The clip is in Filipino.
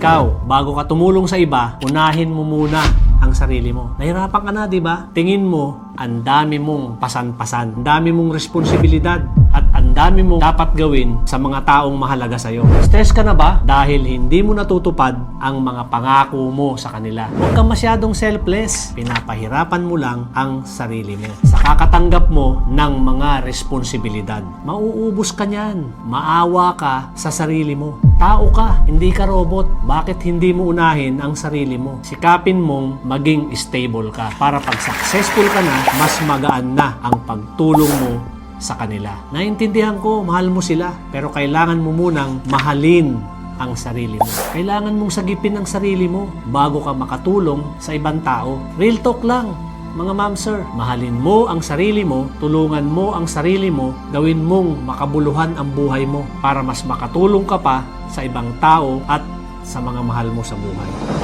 Ikaw, bago ka tumulong sa iba, unahin mo muna ang sarili mo. Nahirapan ka na, di ba? Tingin mo, ang dami mong pasan-pasan, ang dami mong responsibilidad, dami mong dapat gawin sa mga taong mahalaga sa'yo. Stress ka na ba? Dahil hindi mo natutupad ang mga pangako mo sa kanila. Huwag kang masyadong selfless. Pinapahirapan mo lang ang sarili mo. Sa kakatanggap mo ng mga responsibilidad. Mauubos ka niyan. Maawa ka sa sarili mo. Tao ka, hindi ka robot. Bakit hindi mo unahin ang sarili mo? Sikapin mong maging stable ka para pag successful ka na, mas magaan na ang pagtulong mo sa kanila. Naintindihan ko, mahal mo sila, pero kailangan mo munang mahalin ang sarili mo. Kailangan mong sagipin ang sarili mo bago ka makatulong sa ibang tao. Real talk lang. Mga ma'am sir, mahalin mo ang sarili mo, tulungan mo ang sarili mo, gawin mong makabuluhan ang buhay mo para mas makatulong ka pa sa ibang tao at sa mga mahal mo sa buhay.